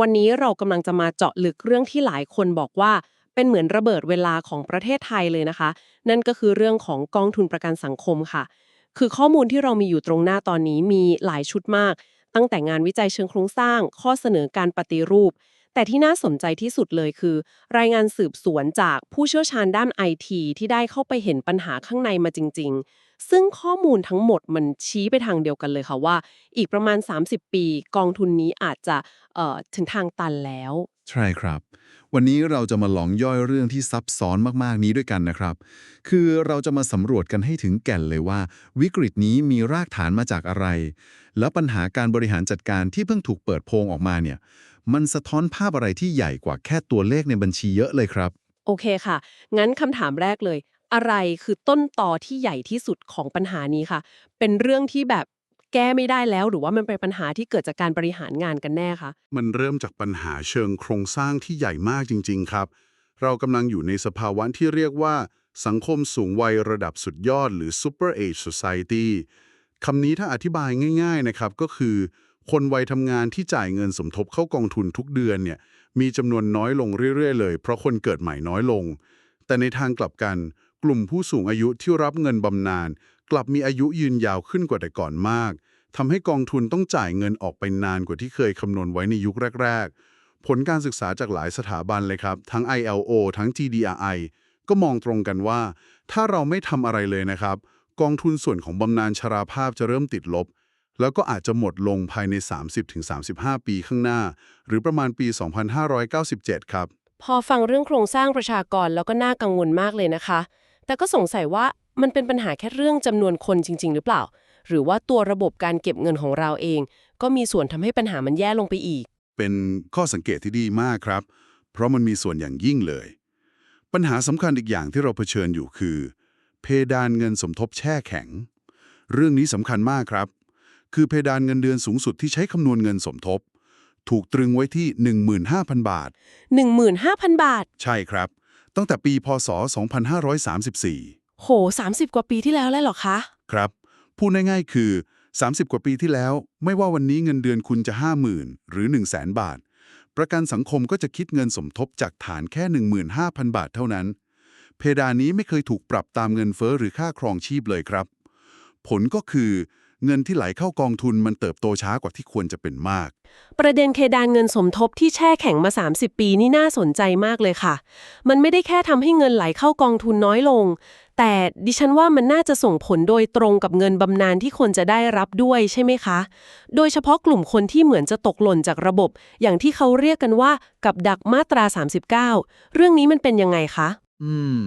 วันนี้เรากำลังจะมาเจาะลึกเรื่องที่หลายคนบอกว่า เป็นเหมือนระเบิดเวลาของประเทศไทยเลยนะคะ นั่นก็คือเรื่องของกองทุนประกันสังคมค่ะ คือข้อมูลที่เรามีอยู่ตรงหน้าตอนนี้มีหลายชุดมาก ตั้งแต่งานวิจัยเชิงโครงสร้าง ข้อเสนอการปฏิรูป แต่ที่น่าสนใจที่สุดเลยคือ รายงานสืบสวนจากผู้เชี่ยวชาญด้านไอทีที่ได้เข้าไปเห็นปัญหาข้างในมาจริง ๆ ซึ่งข้อมูลทั้งหมดมันชี้ไปทางเดียวกันเลยค่ะว่า อีกประมาณ 30 ปีกองทุนนี้อาจจะเอ่อถึงทางตันแล้ว ใช่ครับ วันนี้เราจะมาลองย่อยเรื่องที่ซับซ้อนมาก ๆ นี้ด้วยกันนะครับ คือเราจะมาสำรวจกันให้ถึงแก่นเลยว่า วิกฤตนี้มีรากฐานมาจากอะไร แล้วปัญหาการบริหารจัดการที่เพิ่งถูกเปิดโปงออกมาเนี่ยมันสะท้อนภาพอะไรที่ใหญ่กว่าแค่ตัวเลขในบัญชีเยอะเลยครับ โอเคค่ะ งั้นคำถามแรกเลย อะไรคือต้นตอที่ใหญ่ที่สุดของปัญหานี้ค่ะ เป็นเรื่องที่แบบแก้ไม่ได้แล้วหรือว่ามันเป็นปัญหาที่เกิดจากการบริหารงานกันแน่คะมันเริ่มจากปัญหาเชิงโครงสร้างที่ใหญ่มากจริง ๆ ครับ เรากำลังอยู่ในสภาวะที่เรียกว่า สังคมสูงวัยระดับสุดยอดหรือ Super Age Society คำนี้ถ้าอธิบายง่าย ๆ นะครับ ก็คือ คนวัยทำงานที่จ่ายเงินสมทบเข้ากองทุนทุกเดือนเนี่ยมีจำนวนน้อยลงเรื่อย ๆ เลย เพราะคนเกิดใหม่น้อยลง แต่ในทางกลับกัน กลุ่มผู้สูงอายุที่รับเงินบำนาญกลับมีอายุยืนยาวขึ้นกว่าแต่ก่อนมากทำให้กองทุนต้องจ่ายเงินออกไปนานกว่าที่เคยคำนวณไว้ในยุคแรก ๆ ผลการศึกษาจากหลายสถาบันเลยครับ ทั้ง ILO ทั้ง GDRI ก็มองตรงกันว่า ถ้าเราไม่ทำอะไรเลยนะครับ กองทุนส่วนของบำนาญชราภาพจะเริ่มติดลบ แล้วก็อาจจะหมดลงภายใน 30-35 ปีข้างหน้า หรือประมาณปี 2597 ครับ พอฟังเรื่องโครงสร้างประชากรแล้วก็น่ากังวลมากเลยนะคะ แต่ก็สงสัยว่ามันเป็นปัญหาแค่เรื่องจำนวนคนจริง ๆ หรือเปล่า หรือว่าตัวระบบการเก็บเงินของเราเอง ก็มีส่วนทำให้ปัญหามันแย่ลงไปอีก เป็นข้อสังเกตที่ดีมากครับ เพราะมันมีส่วนอย่างยิ่งเลย ปัญหาสำคัญอีกอย่างที่เราเผชิญอยู่คือ เพดานเงินสมทบแช่แข็ง เรื่องนี้สำคัญมากครับ คือเพดานเงินเดือนสูงสุดที่ใช้คำนวณเงินสมทบ ถูกตรึงไว้ที่ 15,000 บาท 15,000 บาท ใช่ครับ ตั้งแต่ปีพศ 2534 โห 30 กว่าปีที่แล้วแล้วเหรอคะ ครับ พูดง่ายๆคือ 30 กว่าปีที่แล้ว ไม่ว่าวันนี้เงินเดือนคุณจะ 50,000 หรือ 100,000บาท ประกันสังคมก็จะคิดเงินสมทบจากฐานแค่ 15,000 บาทเท่านั้น เพดานนี้ไม่เคยถูกปรับตามเงินเฟ้อหรือค่าครองชีพเลยครับ ผลก็คือ เงินที่ไหลเข้ากองทุนมันเติบโตช้ากว่าที่ควรจะเป็นมาก ประเด็นเคดานเงินสมทบที่แช่แข็งมา 30 ปีนี่น่าสนใจมากเลยค่ะ มันไม่ได้แค่ทำให้เงินไหลเข้ากองทุนน้อยลง แต่ดิฉันว่ามันน่าจะส่งผลโดยตรงกับเงินบำนาญที่คนจะได้รับด้วยใช่ไหมคะ โดยเฉพาะกลุ่มคนที่เหมือนจะตกหล่นจากระบบ อย่างที่เขาเรียกกันว่ากับดักมาตรา 39 เรื่องนี้มันเป็นยังไงคะอืม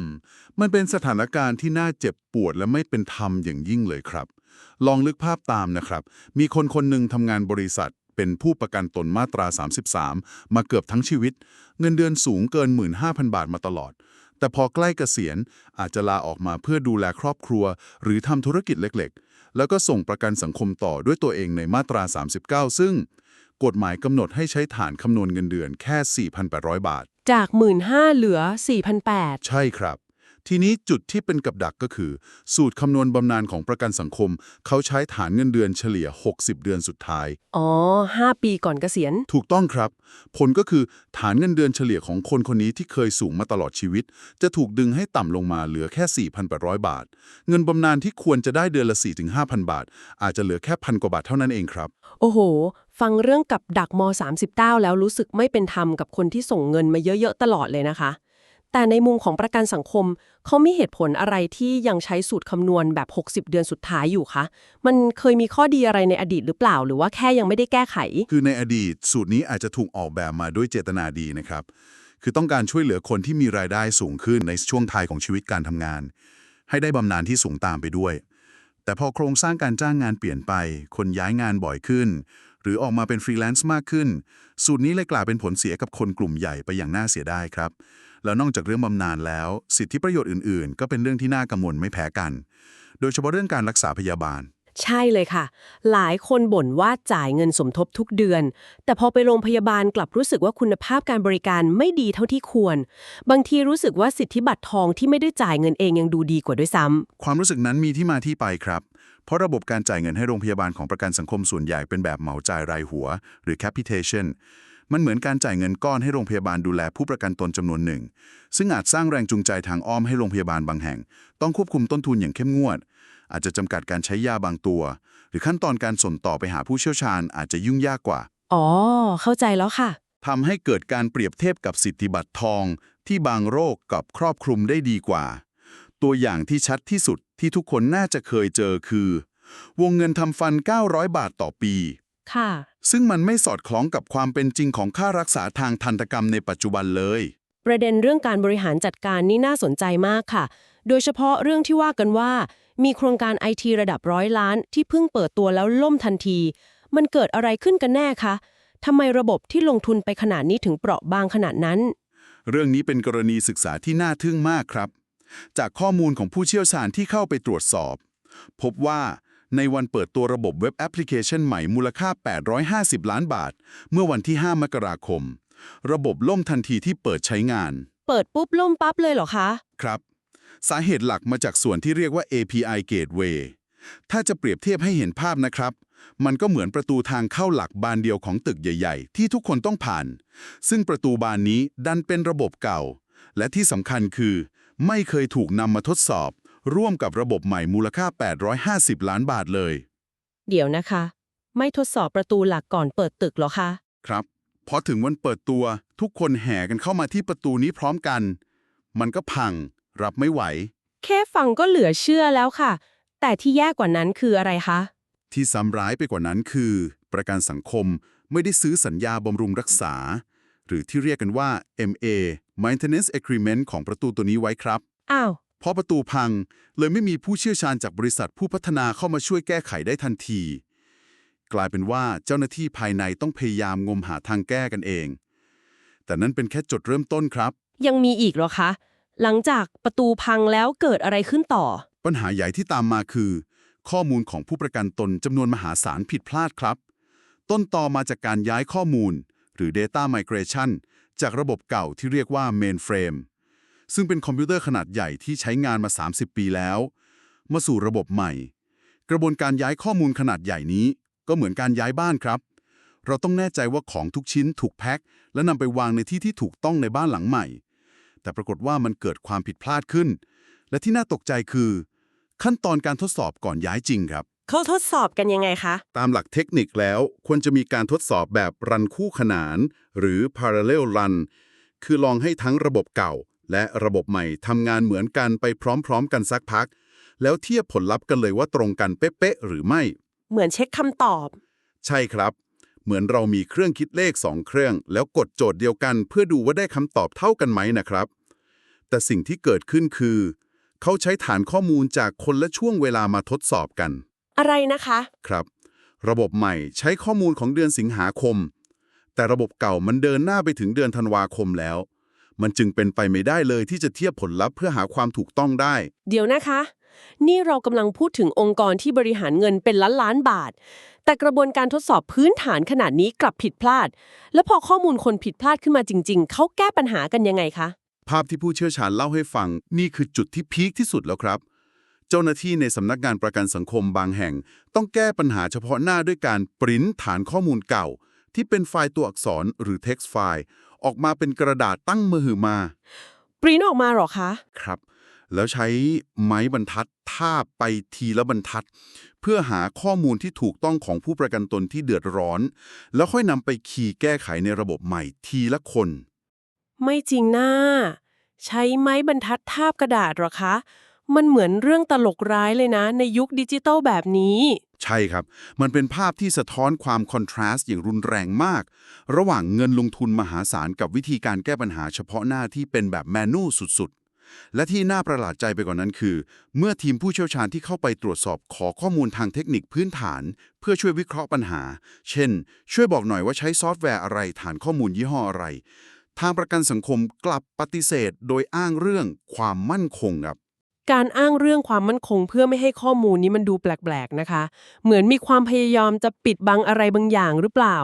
มันเป็นสถานการณ์ที่น่าเจ็บปวดและไม่เป็นธรรมอย่างยิ่งเลยครับ ลองนึกภาพตามนะครับ มีคนคนหนึ่งทำงานบริษัท เป็นผู้ประกันตนมาตรา 33 มาเกือบทั้งชีวิต เงินเดือนสูงเกิน 15,000 บาทมาตลอด แต่พอใกล้เกษียณอาจจะลาออกมาเพื่อดูแลครอบครัว หรือทำธุรกิจเล็กๆ แล้วก็ส่งประกันสังคมต่อด้วยตัวเองในมาตรา 39 ซึ่งกฎหมายกำหนดให้ใช้ฐานคำนวณเงินเดือนแค่ 4,800 บาท จาก 15,000เหลือ 4,800 ใช่ครับ ทีนี้จุดที่เป็นกับดักก็คือ สูตรคำนวณบำนาญของประกันสังคม เขาใช้ฐานเงินเดือนเฉลี่ย 60 เดือนสุดท้าย อ๋อ 5 ปีก่อนเกษียณ ถูกต้องครับ ผลก็คือฐานเงินเดือนเฉลี่ยของคนคนนี้ที่เคยสูงมาตลอดชีวิต จะถูกดึงให้ต่ำลงมาเหลือแค่ 4,800 บาท เงินบำนาญที่ควรจะได้เดือนละ 4-5,000 บาท อาจจะเหลือแค่พันกว่าบาทเท่านั้นเองครับ โอ้โหฟังเรื่องกับดักม 39 แล้วรู้สึกไม่เป็นธรรมกับคนที่ส่งเงินมาเยอะๆตลอดเลยนะคะ แต่ในมุมของประกันสังคม เขามีเหตุผลอะไรที่ยังใช้สูตรคำนวณแบบ 60 เดือนสุดท้ายอยู่คะ มันเคยมีข้อดีอะไรในอดีตหรือเปล่า หรือว่าแค่ยังไม่ได้แก้ไข คือในอดีตสูตรนี้อาจจะถูกออกแบบมาด้วยเจตนาดีนะครับ คือต้องการช่วยเหลือคนที่มีรายได้สูงขึ้นในช่วงท้ายของชีวิตการทำงาน ให้ได้บำนาญที่สูงตามไปด้วย แต่พอโครงสร้างการจ้างงานเปลี่ยนไป คนย้ายงานบ่อยขึ้น หรือออกมาเป็นฟรีแลนซ์มากขึ้น สูตรนี้เลยกลายเป็นผลเสียกับคนกลุ่มใหญ่ไปอย่างน่าเสียดายครับ แล้วนอกจากเรื่องบำนาญแล้ว สิทธิประโยชน์อื่นๆ ก็เป็นเรื่องที่น่ากังวลไม่แพ้กัน โดยเฉพาะเรื่องการรักษาพยาบาล ใช่เลยค่ะ หลายคนบ่นว่าจ่ายเงินสมทบทุกเดือน แต่พอไปโรงพยาบาลกลับรู้สึกว่าคุณภาพการบริการไม่ดีเท่าที่ควร บางทีรู้สึกว่าสิทธิบัตรทองที่ไม่ได้จ่ายเงินเองยังดูดีกว่าด้วยซ้ำความรู้สึกนั้นมีที่มาที่ไปครับ เพราะระบบการจ่ายเงินให้โรงพยาบาลของประกันสังคมส่วนใหญ่เป็นแบบเหมาจ่ายรายหัว หรือ capitation มันเหมือนการจ่ายเงินก้อนให้โรงพยาบาลดูแลผู้ประกันตนจำนวนหนึ่ง ซึ่งอาจสร้างแรงจูงใจทางอ้อมให้โรงพยาบาลบางแห่ง ต้องควบคุมต้นทุนอย่างเข้มงวด อาจจะจำกัดการใช้ยาบางตัว หรือขั้นตอนการส่งต่อไปหาผู้เชี่ยวชาญอาจจะยุ่งยากกว่า อ๋อ เข้าใจแล้วค่ะทำให้เกิดการเปรียบเทียบกับสิทธิบัตรทอง ที่บางโรคกับครอบคลุมได้ดีกว่า ตัวอย่างที่ชัดที่สุดที่ทุกคนน่าจะเคยเจอคือ วงเงินทำฟัน 900 บาทต่อปี ค่ะ ซึ่งมันไม่สอดคล้องกับความเป็นจริงของค่ารักษาทางทันตกรรมในปัจจุบันเลย ประเด็นเรื่องการบริหารจัดการนี่น่าสนใจมากค่ะ โดยเฉพาะเรื่องที่ว่ากันว่า มีโครงการไอทีระดับร้อยล้านที่เพิ่งเปิดตัวแล้วล่มทันที มันเกิดอะไรขึ้นกันแน่คะทำไมระบบที่ลงทุนไปขนาดนี้ถึงเปราะบางขนาดนั้น เรื่องนี้เป็นกรณีศึกษาที่น่าทึ่งมากครับ จากข้อมูลของผู้เชี่ยวชาญที่เข้าไปตรวจสอบ พบว่า ในวันเปิดตัวระบบเว็บแอปพลิเคชันใหม่มูลค่า 850 ล้านบาท เมื่อวันที่ 5 มกราคม ระบบล่มทันทีที่เปิดใช้งาน เปิดปุ๊บล่มปั๊บเลยเหรอคะ ครับ สาเหตุหลักมาจากส่วนที่เรียกว่า API Gateway ถ้าจะเปรียบเทียบให้เห็นภาพนะครับ มันก็เหมือนประตูทางเข้าหลักบานเดียวของตึกใหญ่ ๆ ที่ทุกคนต้องผ่าน ซึ่งประตูบานนี้ดันเป็นระบบเก่า และที่สำคัญคือ ไม่เคยถูกนำมาทดสอบ ร่วมกับระบบใหม่มูลค่า 850 ล้านบาทเลย เดี๋ยวนะคะ ไม่ทดสอบประตูหลักก่อนเปิดตึกเหรอคะ ครับพอถึงวันเปิดตัวทุกคนแห่กันเข้ามาที่ประตูนี้พร้อมกัน มันก็พัง รับไม่ไหว แค่ฟังก็เหลือเชื่อแล้วค่ะ แต่ที่แย่กว่านั้นคืออะไรคะ ที่ซ้ำร้ายไปกว่านั้นคือ ประกันสังคมไม่ได้ซื้อสัญญาบำรุงรักษา หรือที่เรียกกันว่า MA Maintenance Agreement ของประตูตัวนี้ไว้ครับ อ้าว พอประตูพังเลยไม่มีผู้เชี่ยวชาญจากบริษัทผู้พัฒนาเข้ามาช่วยแก้ไขได้ทันที กลายเป็นว่าเจ้าหน้าที่ภายในต้องพยายามงมหาทางแก้กันเอง แต่นั่นเป็นแค่จุดเริ่มต้นครับ ยังมีอีกเหรอคะ หลังจากประตูพังแล้วเกิดอะไรขึ้นต่อ ปัญหาใหญ่ที่ตามมาคือ ข้อมูลของผู้ประกันตนจำนวนมหาศาลผิดพลาดครับ ต้นตอมาจากการย้ายข้อมูล หรือ Data Migration จากระบบเก่าที่เรียกว่า Mainframe ซึ่งเป็นคอมพิวเตอร์ขนาดใหญ่ที่ใช้งานมา 30 ปีแล้ว มาสู่ระบบใหม่ กระบวนการย้ายข้อมูลขนาดใหญ่นี้ ก็เหมือนการย้ายบ้านครับ เราต้องแน่ใจว่าของทุกชิ้นถูกแพ็คและนำไปวางในที่ที่ถูกต้องในบ้านหลังใหม่ แต่ปรากฏว่ามันเกิดความผิดพลาดขึ้น และที่น่าตกใจคือ ขั้นตอนการทดสอบก่อนย้ายจริงครับเขาทดสอบกันยังไงคะ ตามหลักเทคนิคแล้วควรจะมีการทดสอบแบบรันคู่ขนาน หรือ parallel run คือลองให้ทั้งระบบเก่า และระบบใหม่ทำงานเหมือนกันไปพร้อมๆ กันสักพัก แล้วเทียบผลลัพธ์กันเลยว่าตรงกันเป๊ะๆหรือไม่ เหมือนเช็คคำตอบ ใช่ครับ เหมือนเรามีเครื่องคิดเลข 2 เครื่อง แล้วกดโจทย์เดียวกัน เพื่อดูว่าได้คำตอบเท่ากันไหมนะครับ แต่สิ่งที่เกิดขึ้นคือ เขาใช้ฐานข้อมูลจากคนละช่วงเวลามาทดสอบกัน อะไรนะคะ ครับ ระบบใหม่ใช้ข้อมูลของเดือนสิงหาคม แต่ระบบเก่ามันเดินหน้าไปถึงเดือนธันวาคมแล้ว มันจึงเป็นไปไม่ได้เลยที่จะเทียบผลลัพธ์เพื่อหาความถูกต้องได้ เดี๋ยวนะคะ นี่เรากำลังพูดถึงองค์กรที่บริหารเงินเป็นล้านล้านๆบาท แต่กระบวนการทดสอบพื้นฐานขนาดนี้กลับผิดพลาด แล้วพอข้อมูลคนผิดพลาดขึ้นมาจริง ๆ เขาแก้ปัญหากันยังไงคะ ภาพที่ผู้เชี่ยวชาญเล่าให้ฟัง นี่คือจุดที่พีคที่สุดแล้วครับ เจ้าหน้าที่ในสำนักงานประกันสังคมบางแห่ง ต้องแก้ปัญหาเฉพาะหน้าด้วยการปริ้นฐานข้อมูลเก่า ที่เป็นไฟล์ตัวอักษรหรือ text file ออกมาเป็นกระดาษตั้งมือหือมาปริ้นออกมาเหรอคะ ครับ แล้วใช้ไม้บรรทัดทาบไปทีละบรรทัด เพื่อหาข้อมูลที่ถูกต้องของผู้ประกันตนที่เดือดร้อน แล้วค่อยนำไปคีย์แก้ไขในระบบใหม่ทีละคน ไม่จริงนะใช้ไม้บรรทัดทาบกระดาษเหรอคะ มันเหมือนเรื่องตลกร้ายเลยนะ ในยุคดิจิตอลแบบนี้ ใช่ครับ มันเป็นภาพที่สะท้อนความคอนทราสต์อย่างรุนแรงมาก ระหว่างเงินลงทุนมหาศาลกับวิธีการแก้ปัญหาเฉพาะหน้าที่เป็นแบบแมนนวลสุดๆ และที่น่าประหลาดใจไปกว่านั้นคือ เมื่อทีมผู้เชี่ยวชาญที่เข้าไปตรวจสอบขอข้อมูลทางเทคนิคพื้นฐาน เพื่อช่วยวิเคราะห์ปัญหา เช่น ช่วยบอกหน่อยว่าใช้ซอฟต์แวร์อะไรฐานข้อมูลยี่ห้ออะไร ทางประกันสังคมกลับปฏิเสธ โดยอ้างเรื่องความมั่นคงครับ การอ้างเรื่องความมั่นคงเพื่อไม่ให้ข้อมูลนี้มันดูแปลกๆนะคะ เหมือนมีความพยายามจะปิดบังอะไรบางอย่างหรือเปล่า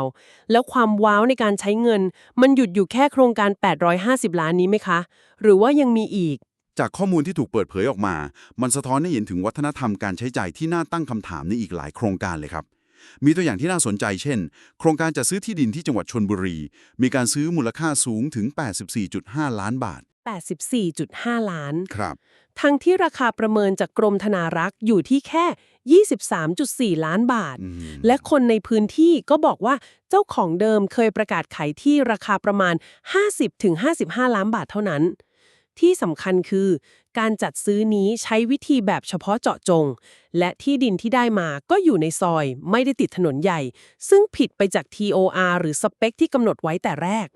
แล้วความว้าวในการใช้เงิน มันหยุดอยู่แค่โครงการ 850 ล้านนี้ไหมคะ หรือว่ายังมีอีก จากข้อมูลที่ถูกเปิดเผยออกมา มันสะท้อนให้เห็นถึงวัฒนธรรมการใช้จ่ายที่น่าตั้งคำถามในอีกหลายโครงการเลยครับมีตัวอย่างที่น่าสนใจเช่น โครงการจัดซื้อที่ดินที่จังหวัดชนบุรี มีการซื้อมูลค่าสูงถึง 84.5 ล้านบาท 84.5 ล้าน ครับ ทั้งที่ราคาประเมินจากกรมธนารักษ์อยู่ที่แค่ 23.4 ล้านบาทอืมและคนในพื้นที่ก็บอกว่าเจ้าของเดิมเคยประกาศขายที่ราคาประมาณ 50-55 ล้านบาทเท่านั้น ที่สำคัญคือ การจัดซื้อนี้ใช้วิธีแบบเฉพาะเจาะจง และที่ดินที่ได้มาก็อยู่ในซอย ไม่ได้ติดถนนใหญ่ ซึ่งผิดไปจาก TOR หรือสเปคที่กำหนดไว้แต่แรก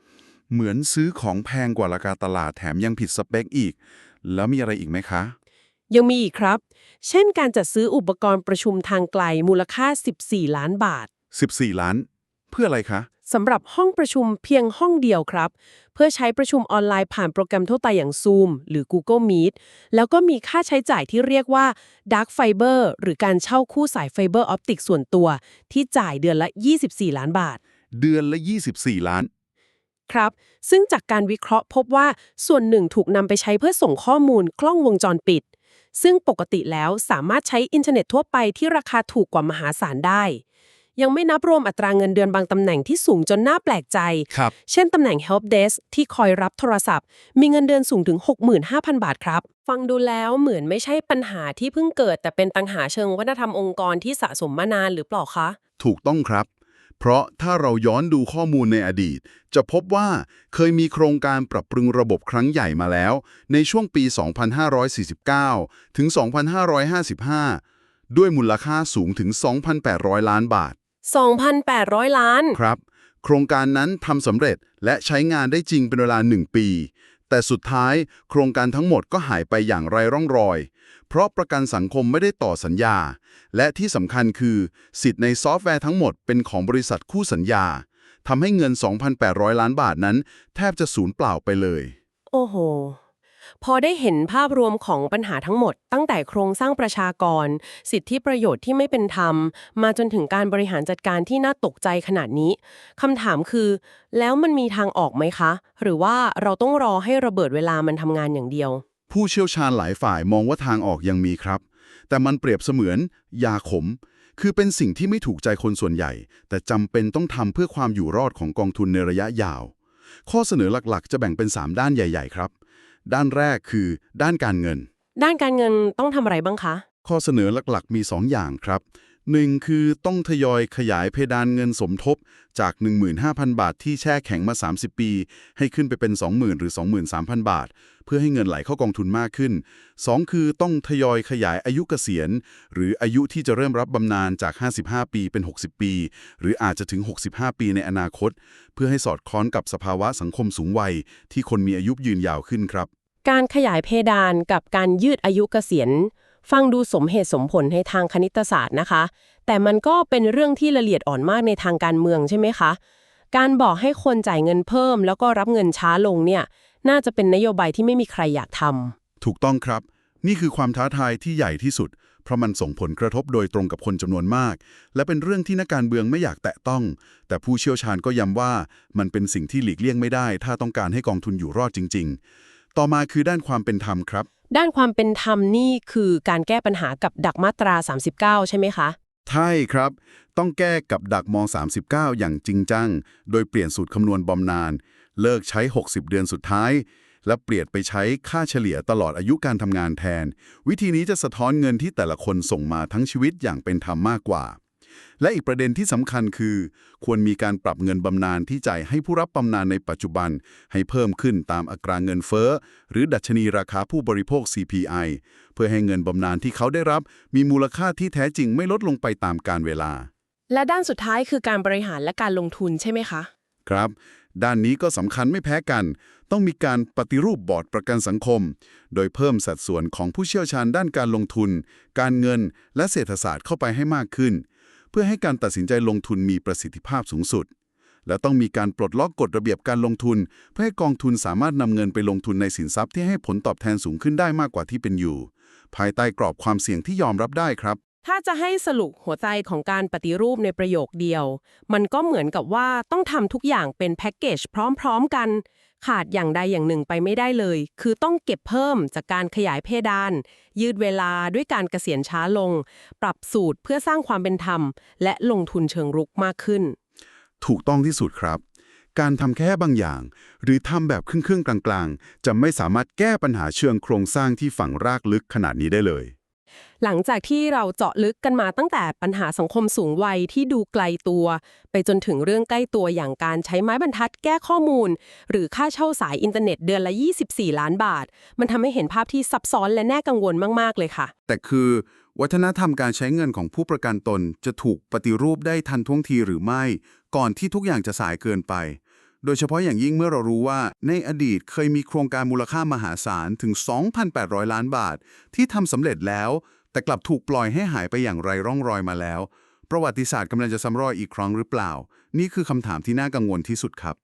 เหมือนซื้อของแพงกว่าราคาตลาดแถมยังผิดสเปคอีก แล้วมีอะไรอีกไหมคะ ยังมีอีกครับ เช่นการจัดซื้ออุปกรณ์ประชุมทางไกลมูลค่า 14 ล้านบาท 14 ล้าน เพื่ออะไรคะสำหรับห้องประชุมเพียงห้องเดียวครับ เพื่อใช้ประชุมออนไลน์ผ่านโปรแกรมทั่วไปอย่าง Zoom หรือ Google Meet แล้วก็มีค่าใช้จ่ายที่เรียกว่า Dark Fiber หรือการเช่าคู่สายไฟเบอร์ออปติกส่วนตัว ที่จ่ายเดือนละ 24 ล้านบาท เดือนละ 24 ล้าน ครับ ซึ่งจากการวิเคราะห์พบว่าส่วนหนึ่งถูกนำไปใช้เพื่อส่งข้อมูลกล้องวงจรปิด ซึ่งปกติแล้วสามารถใช้อินเทอร์เน็ตทั่วไปที่ราคาถูกกว่ามหาศาลได้ ยังไม่นับรวมอัตราเงินเดือนบางตำแหน่งที่สูงจนน่าแปลกใจ ครับเช่นตำแหน่ง Help Desk ที่คอยรับโทรศัพท์ มีเงินเดือนสูงถึง 65,000 บาทครับ ฟังดูแล้วเหมือนไม่ใช่ปัญหาที่เพิ่งเกิด แต่เป็นปัญหาเชิงวัฒนธรรมองค์กรที่สะสมมานานหรือเปล่าคะ ถูกต้องครับ เพราะถ้าเราย้อนดูข้อมูลในอดีต จะพบว่าเคยมีโครงการปรับปรุงระบบครั้งใหญ่มาแล้ว ในช่วงปี 2549 ถึง 2555 ด้วยมูลค่าสูงถึง 2,800 ล้านบาท 2,800 ล้าน ครับ โครงการนั้นทำสำเร็จและใช้งานได้จริงเป็นเวลา 1 ปี แต่สุดท้ายโครงการทั้งหมดก็หายไปอย่างไรร่องรอย เพราะประกันสังคมไม่ได้ต่อสัญญา และที่สำคัญคือ สิทธิ์ในซอฟต์แวร์ทั้งหมดเป็นของบริษัทคู่สัญญาทำให้เงิน 2,800 ล้านบาทนั้น แทบจะสูญเปล่าไปเลย โอ้โห พอได้เห็นภาพรวมของปัญหาทั้งหมด ตั้งแต่โครงสร้างประชากร สิทธิประโยชน์ที่ไม่เป็นธรรม มาจนถึงการบริหารจัดการที่น่าตกใจขนาดนี้คำถามคือ แล้วมันมีทางออกไหมคะ หรือว่าเราต้องรอให้ระเบิดเวลามันทำงานอย่างเดียว ผู้เชี่ยวชาญหลายฝ่ายมองว่าทางออกยังมีครับ แต่มันเปรียบเสมือน ยาขม คือเป็นสิ่งที่ไม่ถูกใจคนส่วนใหญ่ แต่จำเป็นต้องทำเพื่อความอยู่รอดของกองทุนในระยะยาว ข้อเสนอหลักๆ จะแบ่งเป็น 3 ด้านใหญ่ ๆ ครับ ด้านแรกคือ ด้านการเงิน ด้านการเงินต้องทำอะไรบ้างคะ ข้อเสนอหลักๆ มี 2 อย่างครับ 1. คือต้องทยอยขยายเพดานเงินสมทบจาก 15,000 บาทที่แช่แข็งมา 30 ปี ให้ขึ้นไปเป็น 20,000 หรือ 23,000 บาท เพื่อให้เงินไหลเข้ากองทุนมากขึ้น 2. คือต้องทยอยขยายอายุเกษียณ หรืออายุที่จะเริ่มรับบำนาญจาก 55 ปีเป็น 60 ปี หรืออาจจะถึง 65 ปีในอนาคต เพื่อให้สอดคล้องกับสภาวะสังคมสูงวัย ที่คนมีอายุยืนยาวขึ้นครับ การขยายเพดานกับการยืดอายุเกษียณ ฟังดูสมเหตุสมผลในทางคณิตศาสตร์นะคะ แต่มันก็เป็นเรื่องที่ละเอียดอ่อนมากในทางการเมืองใช่ไหมคะ การบอกให้คนจ่ายเงินเพิ่ม แล้วก็รับเงินช้าลงเนี่ยน่าจะเป็นนโยบายที่ไม่มีใครอยากทำถูกต้องครับ นี่คือความท้าทายที่ใหญ่ที่สุด เพราะมันส่งผลกระทบโดยตรงกับคนจำนวนมาก และเป็นเรื่องที่นักการเมืองไม่อยากแตะต้อง แต่ผู้เชี่ยวชาญก็ย้ำว่า มันเป็นสิ่งที่หลีกเลี่ยงไม่ได้ ถ้าต้องการให้กองทุนอยู่รอดจริง ๆ ต่อมาคือด้านความเป็นธรรมครับ ด้านความเป็นธรรมนี่คือการแก้ปัญหากับดักมาตรา 39 ใช่ไหมคะ ใช่ครับ ต้องแก้กับดักม39 อย่างจริงจัง โดยเปลี่ยนสูตรคำนวณบำนาญเลิกใช้ 60 เดือนสุดท้าย และเปลี่ยนไปใช้ค่าเฉลี่ยตลอดอายุการทำงานแทน วิธีนี้จะสะท้อนเงินที่แต่ละคนส่งมาทั้งชีวิตอย่างเป็นธรรมมากกว่า และอีกประเด็นที่สำคัญคือ ควรมีการปรับเงินบำนาญที่จ่ายให้ผู้รับบำนาญในปัจจุบัน ให้เพิ่มขึ้นตามอัตราเงินเฟ้อ หรือดัชนีราคาผู้บริโภค CPI เพื่อให้เงินบำนาญที่เขาได้รับ มีมูลค่าที่แท้จริงไม่ลดลงไปตามกาลเวลา และด้านสุดท้ายคือการบริหารและการลงทุนใช่ไหมคะ ครับ ด้านนี้ก็สำคัญไม่แพ้กัน ต้องมีการปฏิรูปบอร์ดประกันสังคม โดยเพิ่มสัดส่วนของผู้เชี่ยวชาญด้านการลงทุน การเงิน และเศรษฐศาสตร์เข้าไปให้มากขึ้น เพื่อให้การตัดสินใจลงทุนมีประสิทธิภาพสูงสุด และต้องมีการปลดล็อกกฎระเบียบการลงทุน เพื่อให้กองทุนสามารถนำเงินไปลงทุนในสินทรัพย์ที่ให้ผลตอบแทนสูงขึ้นได้มากกว่าที่เป็นอยู่ ภายใต้กรอบความเสี่ยงที่ยอมรับได้ครับ ถ้าจะให้สรุปหัวใจของการปฏิรูปในประโยคเดียว มันก็เหมือนกับว่าต้องทำทุกอย่างเป็นแพ็กเกจพร้อม ๆ กัน ขาดอย่างใดอย่างหนึ่งไปไม่ได้เลย คือต้องเก็บเพิ่มจากการขยายเพดาน ยืดเวลาด้วยการเกษียณช้าลง ปรับสูตรเพื่อสร้างความเป็นธรรม และลงทุนเชิงรุกมากขึ้น ถูกต้องที่สุดครับ การทำแค่บางอย่าง หรือทำแบบครึ่งๆกลางๆ จะไม่สามารถแก้ปัญหาเชิงโครงสร้างที่ฝังรากลึกขนาดนี้ได้เลย หลังจากที่เราเจาะลึกกันมาตั้งแต่ปัญหาสังคมสูงวัยที่ดูไกลตัว ไปจนถึงเรื่องใกล้ตัวอย่างการใช้ไม้บรรทัดแก้ข้อมูล หรือค่าเช่าสายอินเทอร์เน็ตเดือนละ 24 ล้านบาท มันทำให้เห็นภาพที่ซับซ้อนและแน่กังวลมากๆเลยค่ะ แต่คือวัฒนธรรมการใช้เงินของผู้ประกันตนจะถูกปฏิรูปได้ทันท่วงทีหรือไม่ ก่อนที่ทุกอย่างจะสายเกินไป โดยเฉพาะอย่างยิ่งเมื่อเรารู้ว่า ในอดีตเคยมีโครงการมูลค่ามหาศาลถึง 2,800 ล้านบาท ที่ทำสำเร็จแล้ว แต่กลับถูกปล่อยให้หายไปอย่างไรร่องรอยมาแล้ว ประวัติศาสตร์กำลังจะซ้ำรอยอีกครั้งหรือเปล่า นี่คือคำถามที่น่ากังวลที่สุดครับ